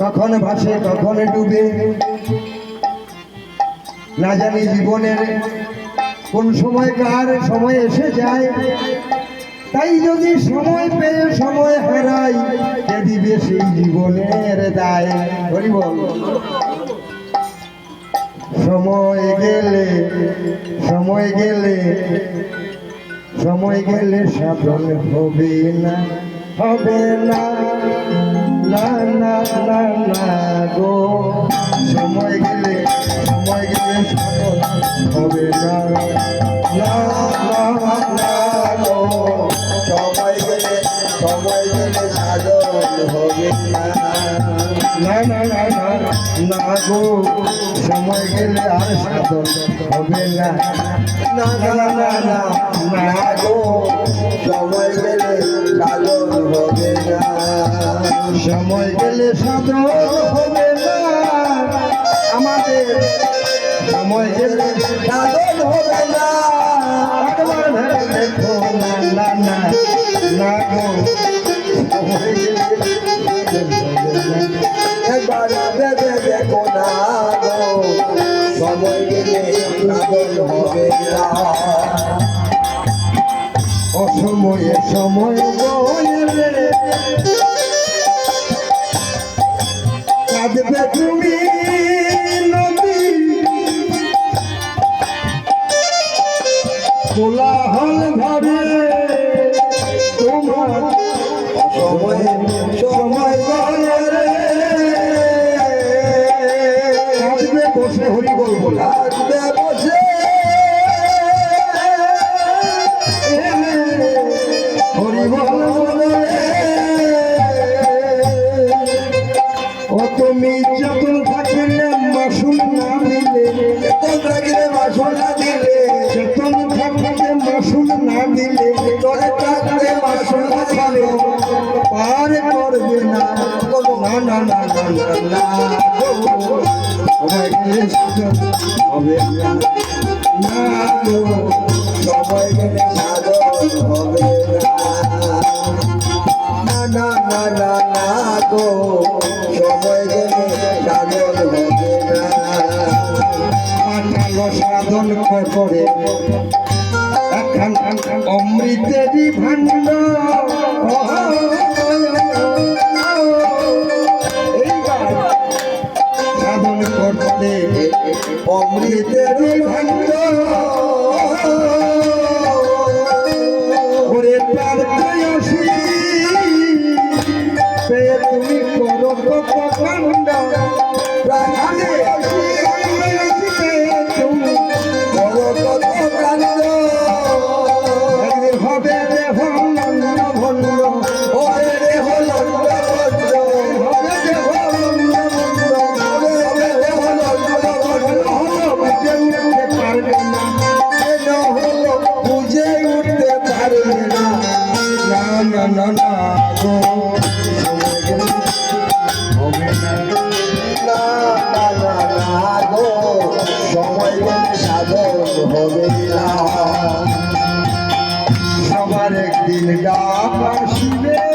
কখন ভাসে কখন ডুবে। না জানি জীবনের কোন সময় কার সময় এসে যায়। তাই যদি সময় পেয়ে সময় হারাই দিবে সেই জীবনের দায়? হরি সময় গেলে সময় গেলে সময় গেলে সাধন হবে না হবে না। না না না গো সময় গেলে সময় গেলে হবে না না না না গো সময় গেলে সময় গেলে সাধন হবে না না না না না না গো সময় গেলে আর সাধন হবে না না না না না না গো সময় গেলে সাধন সময় গেলে সাধন হবে না। আমাদের সময় গেলে সাধন হবে না। দেখো, না না না গেলে একবার ভেবে দেখো, না গো। সময় গেলে সাধন হবে না। অসময়ে সময় বলে কাঁদবে তুমি নদী কোলাহল ভাবে তোমার সময় সময় বলে তুমি যখন থাকলে মাসুল না দিলে যখন থাকলে মাসুল না দিলে। যখন থাকলে মাসুল না দিলে তোরে থাকলে মাসুল না দিলে। পার করবে না না না না না না না সবাই গেলে হবে না। গো সবাই গেলে হবে না না না না না, গো। সাধন করে একখান অমৃতেরই ভাণ্ড। সাধন করতে অমৃতেরই ভাণ্ড। ওরে তার পেয়ে তুমি করো কত কাণ্ড প্রাণে না না না গো সময় গেলে হবে না না গো